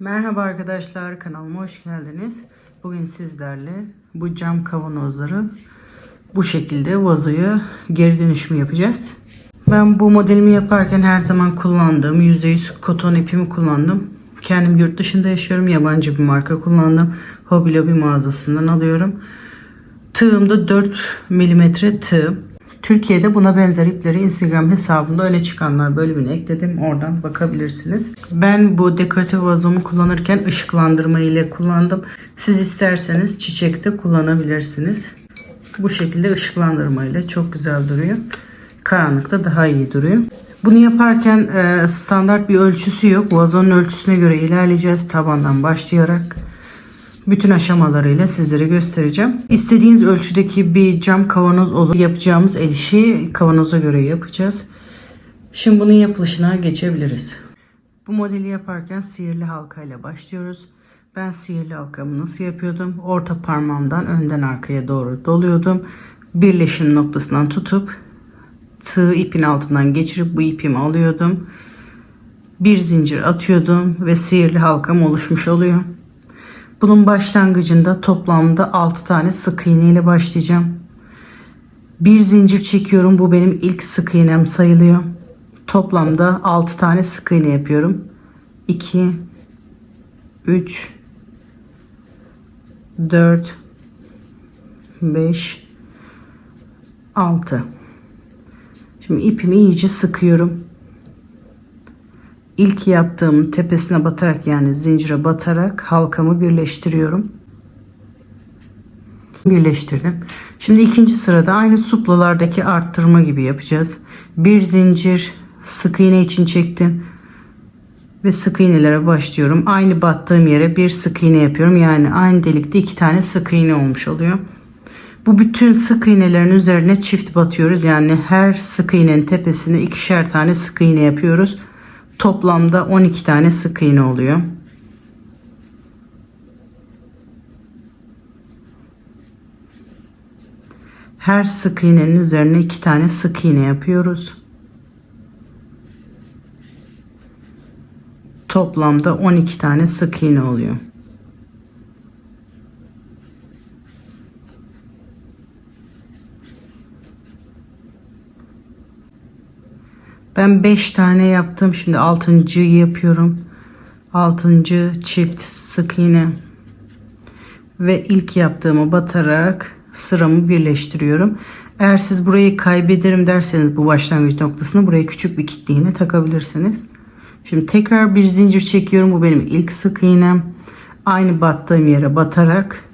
Merhaba arkadaşlar kanalıma hoş geldiniz. Bugün sizlerle bu cam kavanozları bu şekilde vazoya geri dönüşümü yapacağız. Ben bu modelimi yaparken her zaman kullandığım %100 koton ipimi kullandım. Kendim yurt dışında yaşıyorum. Yabancı bir marka kullandım. Hobby Lobby mağazasından alıyorum. Tığım da 4 mm tığ. Türkiye'de buna benzer ipleri Instagram hesabımda öne çıkanlar bölümüne ekledim. Oradan bakabilirsiniz. Ben bu dekoratif vazomu kullanırken ışıklandırma ile kullandım. Siz isterseniz çiçekte kullanabilirsiniz. Bu şekilde ışıklandırma ile çok güzel duruyor. Karanlıkta daha iyi duruyor. Bunu yaparken e, standart bir ölçüsü yok. Vazonun ölçüsüne göre ilerleyeceğiz tabandan başlayarak bütün aşamalarıyla sizlere göstereceğim. İstediğiniz ölçüdeki bir cam kavanoz olur. Yapacağımız el işi kavanoza göre yapacağız. Şimdi bunun yapılışına geçebiliriz. Bu modeli yaparken sihirli halkayla başlıyoruz. Ben sihirli halkamı nasıl yapıyordum? Orta parmağımdan önden arkaya doğru doluyordum. Birleşim noktasından tutup tığ ipin altından geçirip bu ipimi alıyordum. Bir zincir atıyordum ve sihirli halkam oluşmuş oluyor. Bunun başlangıcında toplamda 6 tane sık iğne ile başlayacağım. Bir zincir çekiyorum. Bu benim ilk sık iğnem sayılıyor. Toplamda 6 tane sık iğne yapıyorum. 2 3 4 5 6 Şimdi ipimi iyice sıkıyorum. İlk yaptığım tepesine batarak yani zincire batarak halkamı birleştiriyorum. Birleştirdim. Şimdi ikinci sırada aynı suplalardaki arttırma gibi yapacağız. Bir zincir sık iğne için çektim. Ve sık iğnelere başlıyorum. Aynı battığım yere bir sık iğne yapıyorum. Yani aynı delikte iki tane sık iğne olmuş oluyor. Bu bütün sık iğnelerin üzerine çift batıyoruz. Yani her sık iğnenin tepesine ikişer tane sık iğne yapıyoruz. Toplamda 12 tane sık iğne oluyor. Her sık iğnenin üzerine iki tane sık iğne yapıyoruz. Toplamda 12 tane sık iğne oluyor. Ben 5 tane yaptım. Şimdi 6.'yı yapıyorum. 6. çift sık iğne. Ve ilk yaptığımı batarak sıramı birleştiriyorum. Eğer siz burayı kaybederim derseniz bu başlangıç noktasını buraya küçük bir kitle iğne takabilirsiniz. Şimdi tekrar bir zincir çekiyorum. Bu benim ilk sık iğnem. Aynı battığım yere batarak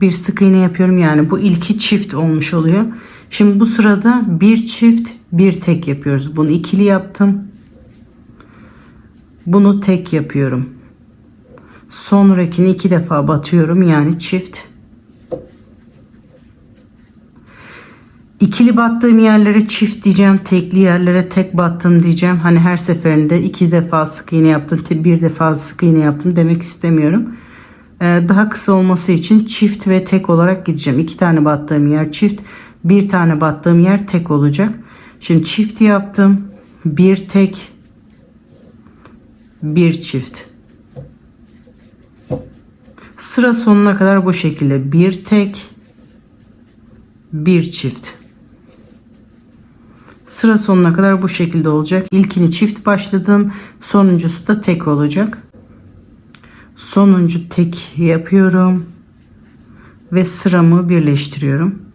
bir sık iğne yapıyorum. Yani bu ilki çift olmuş oluyor. Şimdi bu sırada bir çift bir tek yapıyoruz. Bunu ikili yaptım. Bunu tek yapıyorum. Sonrakini iki defa batıyorum. Yani çift. İkili battığım yerlere çift diyeceğim. Tekli yerlere tek battım diyeceğim. Hani her seferinde iki defa sık iğne yaptım. Bir defa sık iğne yaptım demek istemiyorum. Ee, daha kısa olması için çift ve tek olarak gideceğim. İki tane battığım yer çift. Bir tane battığım yer tek olacak. Şimdi çift yaptım. Bir tek. Bir çift. Sıra sonuna kadar bu şekilde. Bir tek. Bir çift. Sıra sonuna kadar bu şekilde olacak. İlkini çift başladım. Sonuncusu da tek olacak. Sonuncu tek yapıyorum. Ve sıramı birleştiriyorum.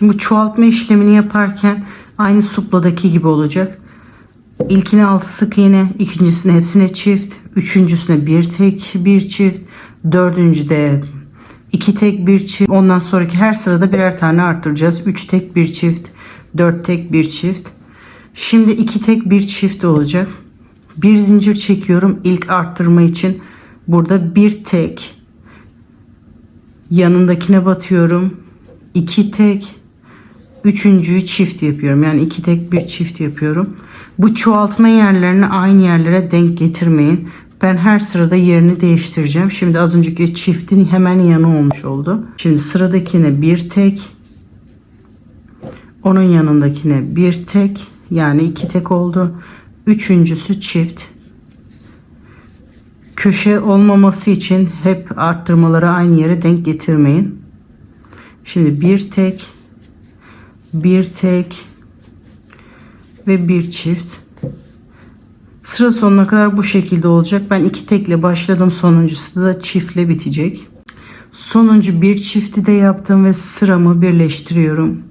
Şimdi bu çoğaltma işlemini yaparken aynı supladaki gibi olacak. İlkine 6 sık iğne, ikincisine hepsine çift, üçüncüsüne bir tek bir çift, dördüncüde iki tek bir çift. Ondan sonraki her sırada birer tane arttıracağız. 3 tek bir çift, 4 tek bir çift. Şimdi iki tek bir çift olacak. Bir zincir çekiyorum ilk arttırma için. Burada bir tek yanındakine batıyorum. 2 tek Üçüncüyü çift yapıyorum. Yani iki tek bir çift yapıyorum. Bu çoğaltma yerlerini aynı yerlere denk getirmeyin. Ben her sırada yerini değiştireceğim. Şimdi az önceki çiftin hemen yanı olmuş oldu. Şimdi sıradakine bir tek. Onun yanındakine bir tek. Yani iki tek oldu. Üçüncüsü çift. Köşe olmaması için hep arttırmaları aynı yere denk getirmeyin. Şimdi bir tek, bir tek ve bir çift. Sıra sonuna kadar bu şekilde olacak. Ben iki tekle başladım. Sonuncusu da çiftle bitecek. Sonuncu bir çifti de yaptım ve sıramı birleştiriyorum.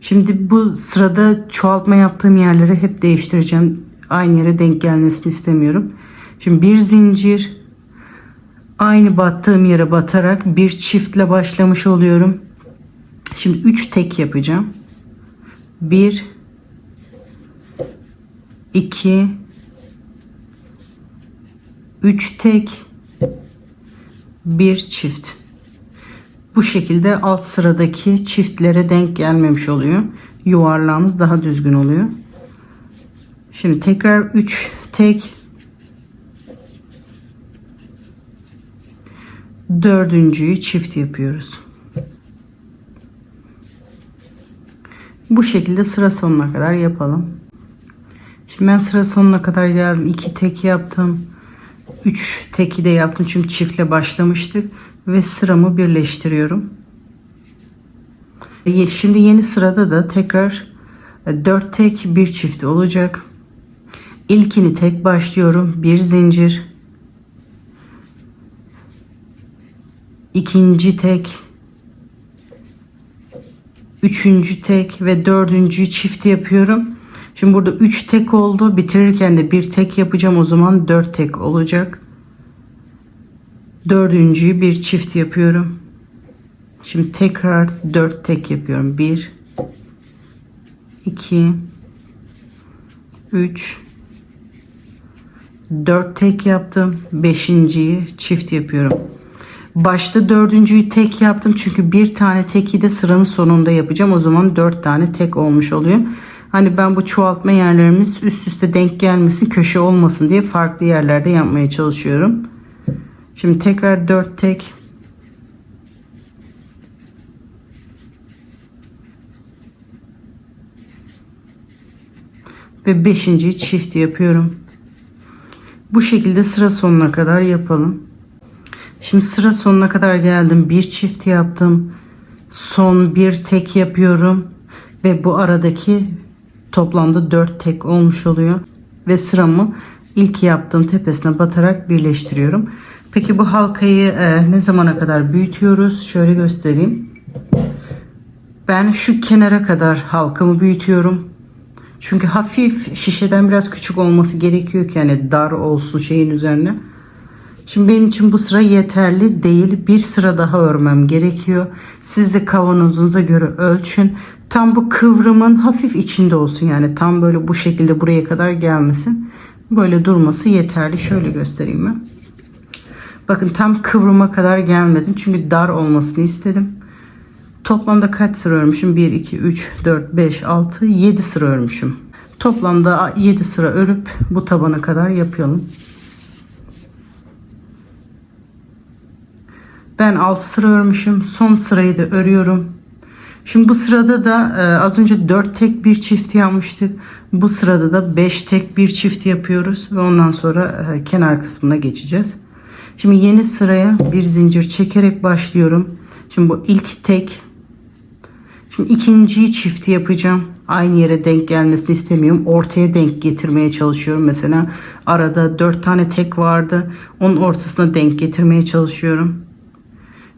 Şimdi bu sırada çoğaltma yaptığım yerleri hep değiştireceğim. Aynı yere denk gelmesini istemiyorum. Şimdi bir zincir aynı battığım yere batarak bir çiftle başlamış oluyorum. Şimdi 3 tek yapacağım. 1 2 3 tek bir çift. Bu şekilde alt sıradaki çiftlere denk gelmemiş oluyor. Yuvarlağımız daha düzgün oluyor. Şimdi tekrar 3 tek dördüncüyü çift yapıyoruz. Bu şekilde sıra sonuna kadar yapalım. Şimdi ben sıra sonuna kadar geldim. 2 tek yaptım. 3 teki de yaptım çünkü çiftle başlamıştık ve sıramı birleştiriyorum. E, Şimdi yeni sırada da tekrar 4 tek bir çift olacak. İlkini tek başlıyorum. Bir zincir. ikinci tek. Üçüncü tek ve dördüncüyü çift yapıyorum. Şimdi burada 3 tek oldu. Bitirirken de bir tek yapacağım. O zaman 4 tek olacak. Dördüncüyü bir çift yapıyorum. Şimdi tekrar 4 tek yapıyorum. 1 2 3 4 tek yaptım. Beşinciyi çift yapıyorum. Başta dördüncüyü tek yaptım. Çünkü bir tane teki de sıranın sonunda yapacağım. O zaman 4 tane tek olmuş oluyor. Hani ben bu çoğaltma yerlerimiz üst üste denk gelmesin, köşe olmasın diye farklı yerlerde yapmaya çalışıyorum. Şimdi tekrar 4 tek ve 5. çift yapıyorum. Bu şekilde sıra sonuna kadar yapalım. Şimdi sıra sonuna kadar geldim. Bir çift yaptım. Son bir tek yapıyorum ve bu aradaki toplamda 4 tek olmuş oluyor ve sıramı ilk yaptığım tepesine batarak birleştiriyorum. Peki bu halkayı e, ne zamana kadar büyütüyoruz? Şöyle göstereyim. Ben şu kenara kadar halkamı büyütüyorum. Çünkü hafif şişeden biraz küçük olması gerekiyor ki yani dar olsun şeyin üzerine. Şimdi benim için bu sıra yeterli değil. Bir sıra daha örmem gerekiyor. Siz de kavanozunuza göre ölçün. Tam bu kıvrımın hafif içinde olsun. Yani tam böyle bu şekilde buraya kadar gelmesin. Böyle durması yeterli. Şöyle göstereyim ben. Bakın tam kıvrıma kadar gelmedim. Çünkü dar olmasını istedim. Toplamda kaç sıra örmüşüm? 1, 2, 3, 4, 5, 6, 7 sıra örmüşüm. Toplamda 7 sıra örüp bu tabana kadar yapalım. Ben 6 sıra örmüşüm. Son sırayı da örüyorum. Şimdi bu sırada da e, az önce 4 tek bir çift yapmıştık. Bu sırada da 5 tek bir çift yapıyoruz ve ondan sonra e, kenar kısmına geçeceğiz. Şimdi yeni sıraya bir zincir çekerek başlıyorum. Şimdi bu ilk tek. Şimdi ikinciyi çift yapacağım. Aynı yere denk gelmesini istemiyorum. Ortaya denk getirmeye çalışıyorum. Mesela arada 4 tane tek vardı. Onun ortasına denk getirmeye çalışıyorum.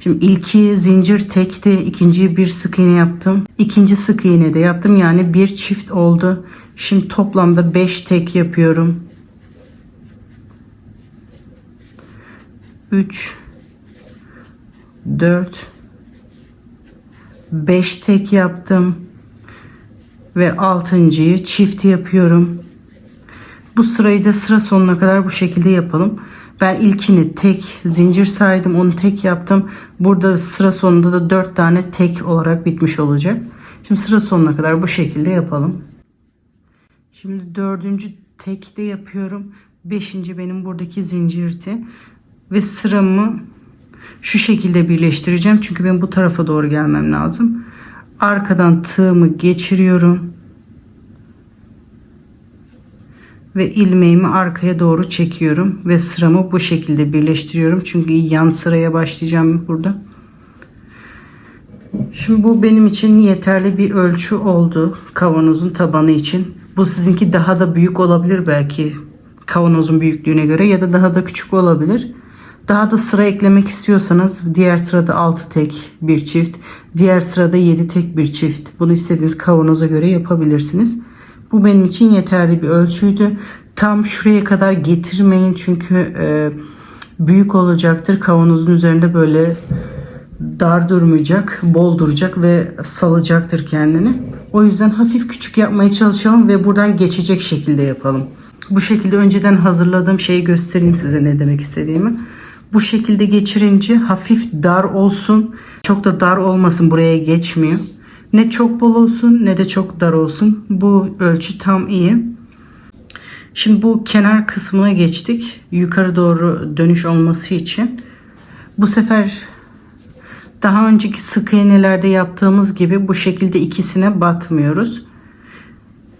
Şimdi ilki zincir tekti. ikinciyi bir sık iğne yaptım. İkinci sık iğne de yaptım. Yani bir çift oldu. Şimdi toplamda 5 tek yapıyorum. 3 4 5 tek yaptım ve altıncıyı çift yapıyorum. Bu sırayı da sıra sonuna kadar bu şekilde yapalım. Ben ilkini tek zincir saydım onu tek yaptım. Burada sıra sonunda da 4 tane tek olarak bitmiş olacak. Şimdi sıra sonuna kadar bu şekilde yapalım. Şimdi dördüncü tek de yapıyorum. Beşinci benim buradaki zincirti. Ve sıramı şu şekilde birleştireceğim. Çünkü ben bu tarafa doğru gelmem lazım. Arkadan tığımı geçiriyorum. Ve ilmeğimi arkaya doğru çekiyorum ve sıramı bu şekilde birleştiriyorum. Çünkü yan sıraya başlayacağım burada. Şimdi bu benim için yeterli bir ölçü oldu kavanozun tabanı için. Bu sizinki daha da büyük olabilir belki kavanozun büyüklüğüne göre ya da daha da küçük olabilir. Daha da sıra eklemek istiyorsanız diğer sırada 6 tek bir çift, diğer sırada 7 tek bir çift. Bunu istediğiniz kavanoza göre yapabilirsiniz. Bu benim için yeterli bir ölçüydü. Tam şuraya kadar getirmeyin çünkü e, büyük olacaktır. Kavanozun üzerinde böyle dar durmayacak, bol duracak ve salacaktır kendini. O yüzden hafif küçük yapmaya çalışalım ve buradan geçecek şekilde yapalım. Bu şekilde önceden hazırladığım şeyi göstereyim size ne demek istediğimi. Bu şekilde geçirince hafif dar olsun. Çok da dar olmasın buraya geçmiyor. Ne çok bol olsun ne de çok dar olsun. Bu ölçü tam iyi. Şimdi bu kenar kısmına geçtik. Yukarı doğru dönüş olması için. Bu sefer daha önceki sık iğnelerde yaptığımız gibi bu şekilde ikisine batmıyoruz.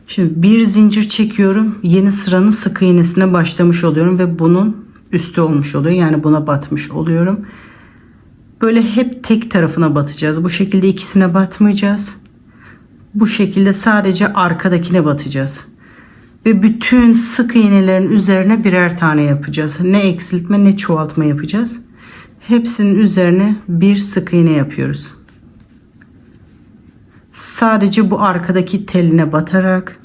Şimdi bir zincir çekiyorum. Yeni sıranın sık iğnesine başlamış oluyorum ve bunun üstü olmuş oluyor. Yani buna batmış oluyorum. Böyle hep tek tarafına batacağız. Bu şekilde ikisine batmayacağız. Bu şekilde sadece arkadakine batacağız. Ve bütün sık iğnelerin üzerine birer tane yapacağız. Ne eksiltme ne çoğaltma yapacağız. Hepsinin üzerine bir sık iğne yapıyoruz. Sadece bu arkadaki teline batarak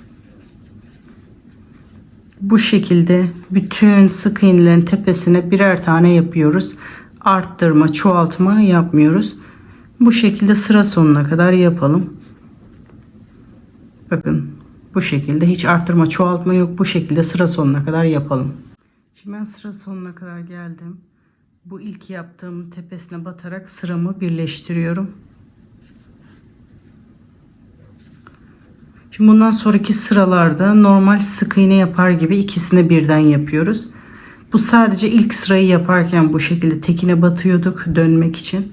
bu şekilde bütün sık iğnelerin tepesine birer tane yapıyoruz. Arttırma, çoğaltma yapmıyoruz. Bu şekilde sıra sonuna kadar yapalım. Bakın bu şekilde hiç arttırma, çoğaltma yok. Bu şekilde sıra sonuna kadar yapalım. Şimdi ben sıra sonuna kadar geldim. Bu ilk yaptığım tepesine batarak sıramı birleştiriyorum. Şimdi bundan sonraki sıralarda normal sık iğne yapar gibi ikisini birden yapıyoruz. Bu sadece ilk sırayı yaparken bu şekilde tekine batıyorduk dönmek için.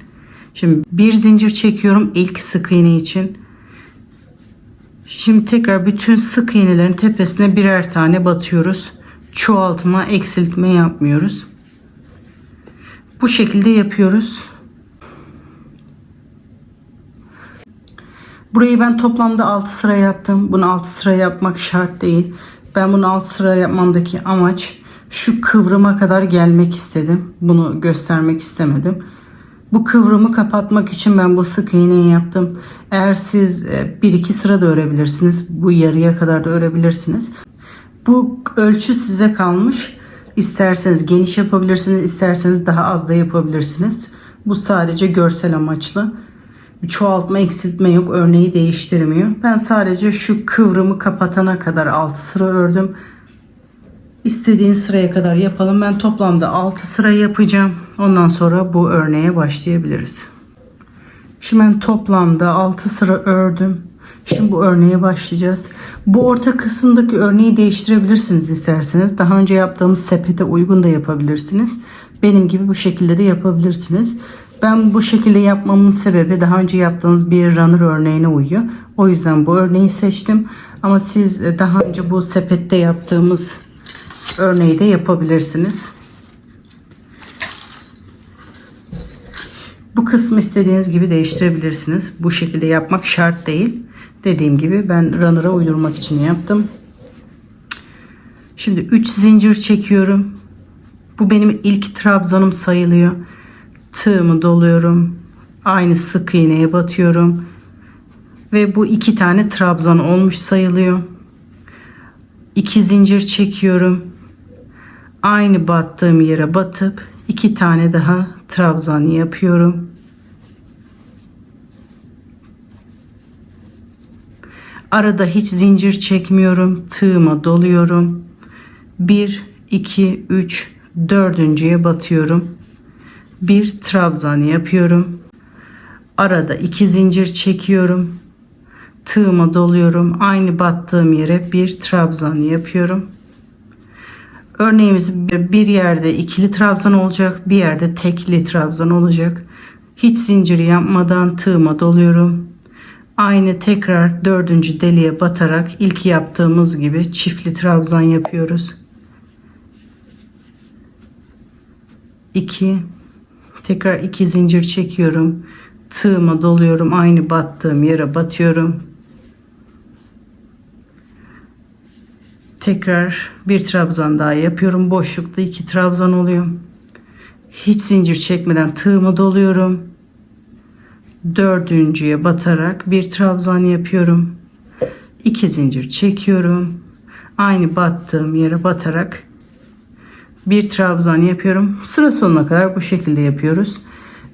Şimdi bir zincir çekiyorum ilk sık iğne için. Şimdi tekrar bütün sık iğnelerin tepesine birer tane batıyoruz. Çoğaltma, eksiltme yapmıyoruz. Bu şekilde yapıyoruz. Burayı ben toplamda 6 sıra yaptım. Bunu 6 sıra yapmak şart değil. Ben bunu 6 sıra yapmamdaki amaç şu kıvrıma kadar gelmek istedim. Bunu göstermek istemedim. Bu kıvrımı kapatmak için ben bu sık iğneyi yaptım. Eğer siz 1-2 sıra da örebilirsiniz. Bu yarıya kadar da örebilirsiniz. Bu ölçü size kalmış. İsterseniz geniş yapabilirsiniz, isterseniz daha az da yapabilirsiniz. Bu sadece görsel amaçlı. Bir çoğaltma, eksiltme yok. Örneği değiştirmiyor. Ben sadece şu kıvrımı kapatana kadar 6 sıra ördüm. İstediğin sıraya kadar yapalım. Ben toplamda 6 sıra yapacağım. Ondan sonra bu örneğe başlayabiliriz. Şimdi ben toplamda 6 sıra ördüm. Şimdi bu örneğe başlayacağız. Bu orta kısımdaki örneği değiştirebilirsiniz isterseniz. Daha önce yaptığımız sepete uygun da yapabilirsiniz. Benim gibi bu şekilde de yapabilirsiniz. Ben bu şekilde yapmamın sebebi daha önce yaptığınız bir runner örneğine uyuyor. O yüzden bu örneği seçtim. Ama siz daha önce bu sepette yaptığımız örneği de yapabilirsiniz. Bu kısmı istediğiniz gibi değiştirebilirsiniz. Bu şekilde yapmak şart değil. Dediğim gibi ben runner'a uydurmak için yaptım. Şimdi 3 zincir çekiyorum. Bu benim ilk trabzanım sayılıyor. Tığımı doluyorum. Aynı sık iğneye batıyorum. Ve bu iki tane trabzan olmuş sayılıyor. 2 zincir çekiyorum. Aynı battığım yere batıp iki tane daha trabzan yapıyorum. Arada hiç zincir çekmiyorum. Tığıma doluyorum. 1, 2, 3, dördüncüye batıyorum. Bir trabzan yapıyorum. Arada iki zincir çekiyorum. Tığıma doluyorum. Aynı battığım yere bir trabzan yapıyorum. Örneğimiz bir yerde ikili trabzan olacak, bir yerde tekli trabzan olacak. Hiç zincir yapmadan tığıma doluyorum. Aynı tekrar dördüncü deliğe batarak ilk yaptığımız gibi çiftli trabzan yapıyoruz. 2 tekrar iki zincir çekiyorum. Tığıma doluyorum. Aynı battığım yere batıyorum. Tekrar bir trabzan daha yapıyorum. Boşlukta iki trabzan oluyor. Hiç zincir çekmeden tığımı doluyorum. Dördüncüye batarak bir trabzan yapıyorum. İki zincir çekiyorum. Aynı battığım yere batarak bir trabzan yapıyorum. Sıra sonuna kadar bu şekilde yapıyoruz.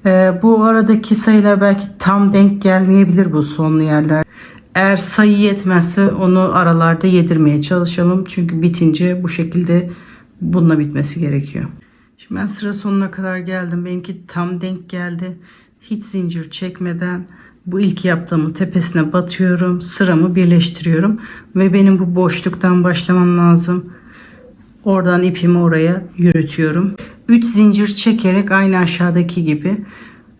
Ee, bu aradaki sayılar belki tam denk gelmeyebilir bu sonlu yerler. Eğer sayı yetmezse onu aralarda yedirmeye çalışalım. Çünkü bitince bu şekilde bununla bitmesi gerekiyor. Şimdi ben sıra sonuna kadar geldim. Benimki tam denk geldi. Hiç zincir çekmeden bu ilk yaptığımın tepesine batıyorum. Sıramı birleştiriyorum. Ve benim bu boşluktan başlamam lazım. Oradan ipimi oraya yürütüyorum. 3 zincir çekerek aynı aşağıdaki gibi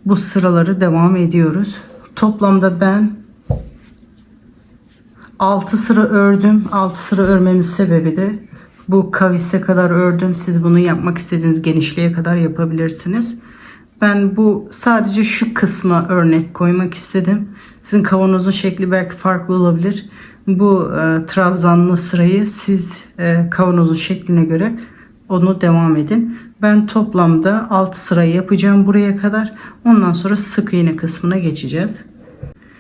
bu sıraları devam ediyoruz. Toplamda ben 6 sıra ördüm. 6 sıra örmemin sebebi de bu kavise kadar ördüm. Siz bunu yapmak istediğiniz genişliğe kadar yapabilirsiniz. Ben bu sadece şu kısma örnek koymak istedim. Sizin kavanozun şekli belki farklı olabilir. Bu e, trabzanlı sırayı siz e, kavanozun şekline göre onu devam edin. Ben toplamda 6 sırayı yapacağım buraya kadar. Ondan sonra sık iğne kısmına geçeceğiz.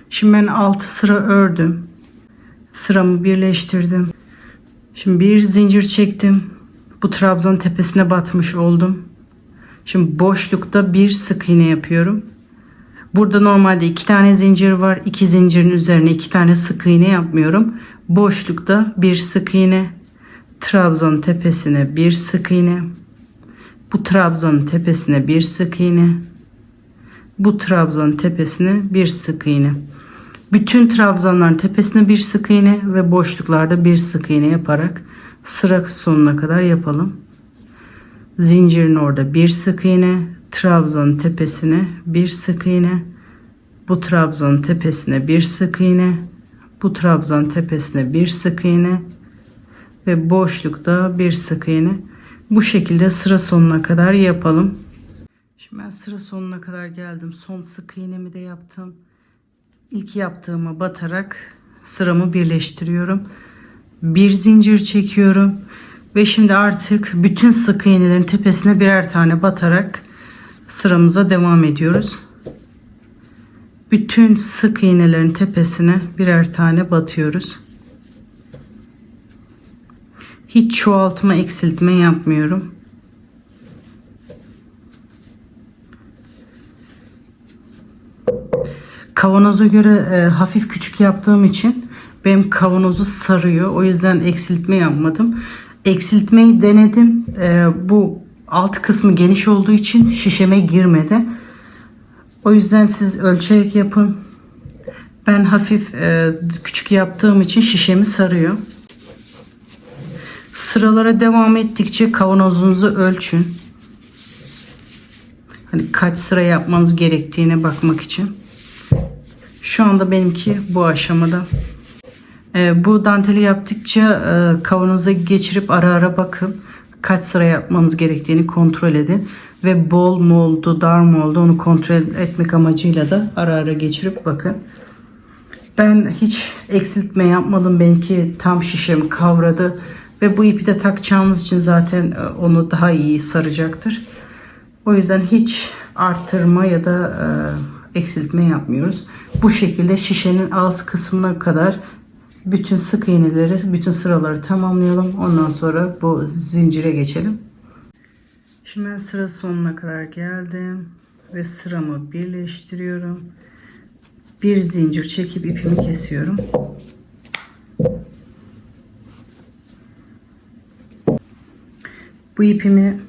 Şimdi ben 6 sıra ördüm. Sıramı birleştirdim. Şimdi bir zincir çektim. Bu trabzan tepesine batmış oldum. Şimdi boşlukta bir sık iğne yapıyorum. Burada normalde iki tane zincir var. İki zincirin üzerine iki tane sık iğne yapmıyorum. Boşlukta bir sık iğne. Trabzan tepesine bir sık iğne. Bu trabzanın tepesine bir sık iğne. Bu trabzanın tepesine bir sık iğne. Bütün trabzanların tepesine bir sık iğne ve boşluklarda bir sık iğne yaparak sıra sonuna kadar yapalım. Zincirin orada bir sık iğne, trabzanın tepesine bir sık iğne, bu trabzanın tepesine bir sık iğne, bu trabzanın tepesine bir sık iğne ve boşlukta bir sık iğne. Bu şekilde sıra sonuna kadar yapalım. Şimdi ben sıra sonuna kadar geldim. Son sık iğnemi de yaptım. İlk yaptığıma batarak sıramı birleştiriyorum. Bir zincir çekiyorum. Ve şimdi artık bütün sık iğnelerin tepesine birer tane batarak sıramıza devam ediyoruz. Bütün sık iğnelerin tepesine birer tane batıyoruz. Hiç çoğaltma eksiltme yapmıyorum. Kavanoza göre e, hafif küçük yaptığım için benim kavanozu sarıyor. O yüzden eksiltme yapmadım. Eksiltmeyi denedim. E, bu alt kısmı geniş olduğu için şişeme girmedi. O yüzden siz ölçerek yapın. Ben hafif e, küçük yaptığım için şişemi sarıyor. Sıralara devam ettikçe kavanozunuzu ölçün. Hani kaç sıra yapmanız gerektiğine bakmak için. Şu anda benimki bu aşamada. Ee, bu danteli yaptıkça e, kavanoza geçirip ara ara bakıp kaç sıra yapmanız gerektiğini kontrol edin. Ve bol mu oldu, dar mı oldu onu kontrol etmek amacıyla da ara ara geçirip bakın. Ben hiç eksiltme yapmadım. Benimki tam şişemi kavradı. Ve bu ipi de takacağımız için zaten e, onu daha iyi saracaktır. O yüzden hiç arttırma ya da e, eksiltme yapmıyoruz. Bu şekilde şişenin ağız kısmına kadar bütün sık iğneleri, bütün sıraları tamamlayalım. Ondan sonra bu zincire geçelim. Şimdi ben sıra sonuna kadar geldim ve sıramı birleştiriyorum. Bir zincir çekip ipimi kesiyorum. Bu ipimi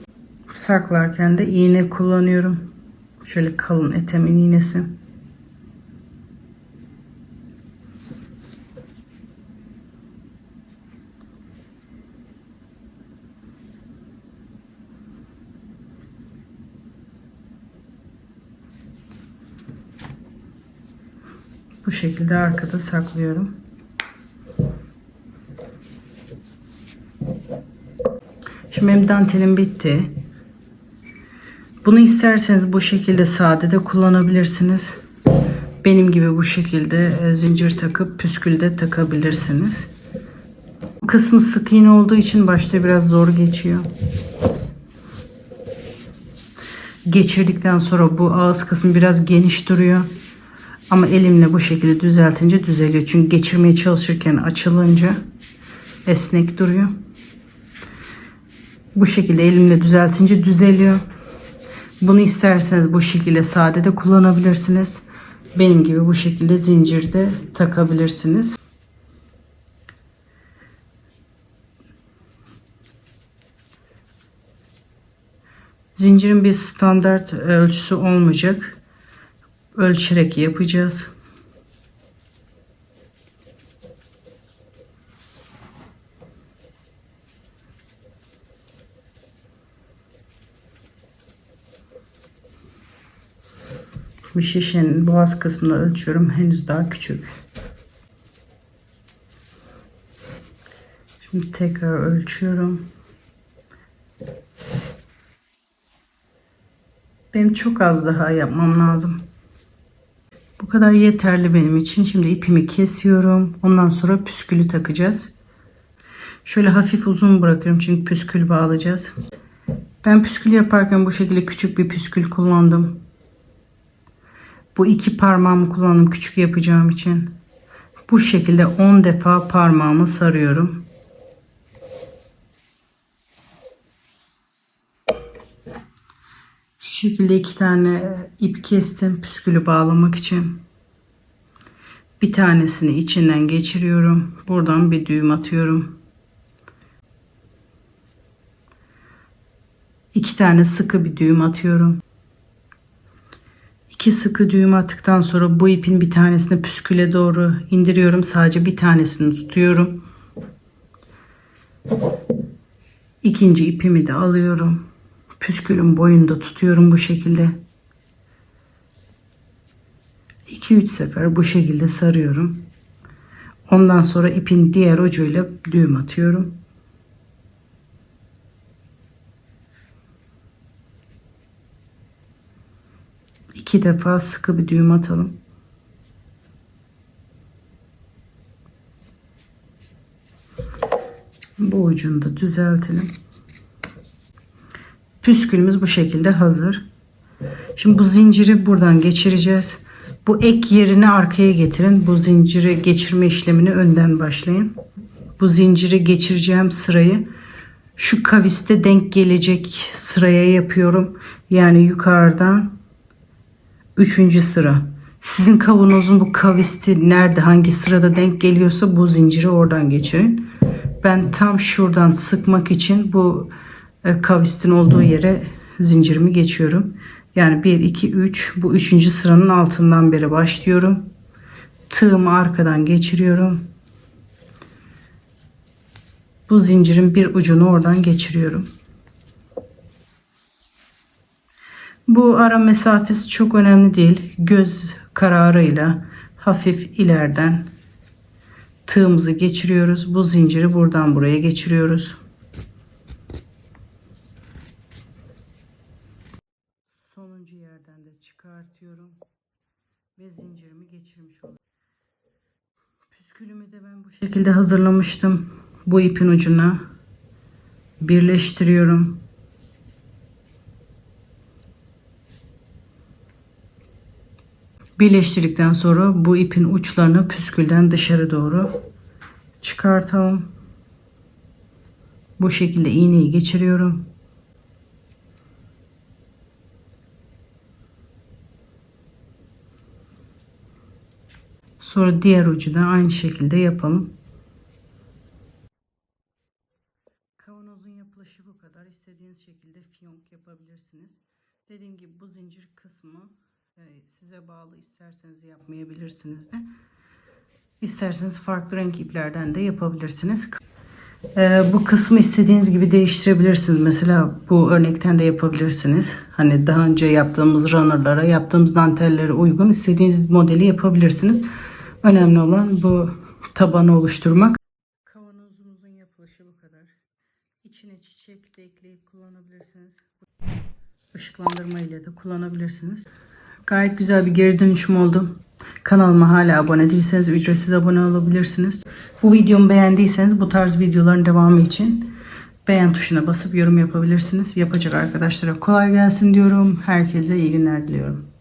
saklarken de iğne kullanıyorum. Şöyle kalın etemin iğnesi. Bu şekilde arkada saklıyorum. Şimdi benim dantelim bitti. Bunu isterseniz bu şekilde sade de kullanabilirsiniz. Benim gibi bu şekilde e, zincir takıp püskül de takabilirsiniz. Kısmı sık iğne olduğu için başta biraz zor geçiyor. Geçirdikten sonra bu ağız kısmı biraz geniş duruyor. Ama elimle bu şekilde düzeltince düzeliyor. Çünkü geçirmeye çalışırken açılınca esnek duruyor. Bu şekilde elimle düzeltince düzeliyor. Bunu isterseniz bu şekilde sade de kullanabilirsiniz. Benim gibi bu şekilde zincirde takabilirsiniz. Zincirin bir standart ölçüsü olmayacak. Ölçerek yapacağız. Bu şişenin boğaz kısmını ölçüyorum. Henüz daha küçük. Şimdi tekrar ölçüyorum. Benim çok az daha yapmam lazım. Bu kadar yeterli benim için. Şimdi ipimi kesiyorum. Ondan sonra püskülü takacağız. Şöyle hafif uzun bırakıyorum çünkü püskül bağlayacağız. Ben püskül yaparken bu şekilde küçük bir püskül kullandım. Bu iki parmağımı kullandım küçük yapacağım için. Bu şekilde 10 defa parmağımı sarıyorum. Şu şekilde iki tane ip kestim püskülü bağlamak için. Bir tanesini içinden geçiriyorum. Buradan bir düğüm atıyorum. İki tane sıkı bir düğüm atıyorum. İki sıkı düğüm attıktan sonra bu ipin bir tanesini püsküle doğru indiriyorum. Sadece bir tanesini tutuyorum. İkinci ipimi de alıyorum. Püskülün boyunda tutuyorum bu şekilde. 2-3 sefer bu şekilde sarıyorum. Ondan sonra ipin diğer ucuyla düğüm atıyorum. İki defa sıkı bir düğüm atalım. Bu ucunu da düzeltelim. Püskülümüz bu şekilde hazır. Şimdi bu zinciri buradan geçireceğiz. Bu ek yerini arkaya getirin. Bu zinciri geçirme işlemini önden başlayın. Bu zinciri geçireceğim sırayı şu kaviste denk gelecek sıraya yapıyorum. Yani yukarıdan Üçüncü sıra. Sizin kavanozun bu kavisti nerede hangi sırada denk geliyorsa bu zinciri oradan geçirin. Ben tam şuradan sıkmak için bu e, kavistin olduğu yere zincirimi geçiyorum. Yani 1, 2, 3 bu üçüncü sıranın altından beri başlıyorum. Tığımı arkadan geçiriyorum. Bu zincirin bir ucunu oradan geçiriyorum. Bu ara mesafesi çok önemli değil. Göz kararıyla hafif ileriden tığımızı geçiriyoruz. Bu zinciri buradan buraya geçiriyoruz. Sonuncu yerden de çıkartıyorum ve zincirimi geçirmiş oluyorum. Püskülümü de ben bu şekilde hazırlamıştım. Bu ipin ucuna birleştiriyorum. Birleştirdikten sonra bu ipin uçlarını püskülden dışarı doğru çıkartalım. Bu şekilde iğneyi geçiriyorum. Sonra diğer ucu da aynı şekilde yapalım. Kavanozun yapılışı bu kadar. İstediğiniz şekilde fiyonk yapabilirsiniz. Dediğim gibi bu zincir kısmı size bağlı. İsterseniz yapmayabilirsiniz de. İsterseniz farklı renk iplerden de yapabilirsiniz. Ee, bu kısmı istediğiniz gibi değiştirebilirsiniz. Mesela bu örnekten de yapabilirsiniz. Hani daha önce yaptığımız runner'lara, yaptığımız dantellere uygun istediğiniz modeli yapabilirsiniz. Önemli olan bu tabanı oluşturmak. Kavanozumuzun yapılışı bu kadar. İçine çiçek de ekleyip kullanabilirsiniz. Işıklandırma ile de kullanabilirsiniz. Gayet güzel bir geri dönüşüm oldu. Kanalıma hala abone değilseniz ücretsiz abone olabilirsiniz. Bu videomu beğendiyseniz bu tarz videoların devamı için beğen tuşuna basıp yorum yapabilirsiniz. Yapacak arkadaşlara kolay gelsin diyorum. Herkese iyi günler diliyorum.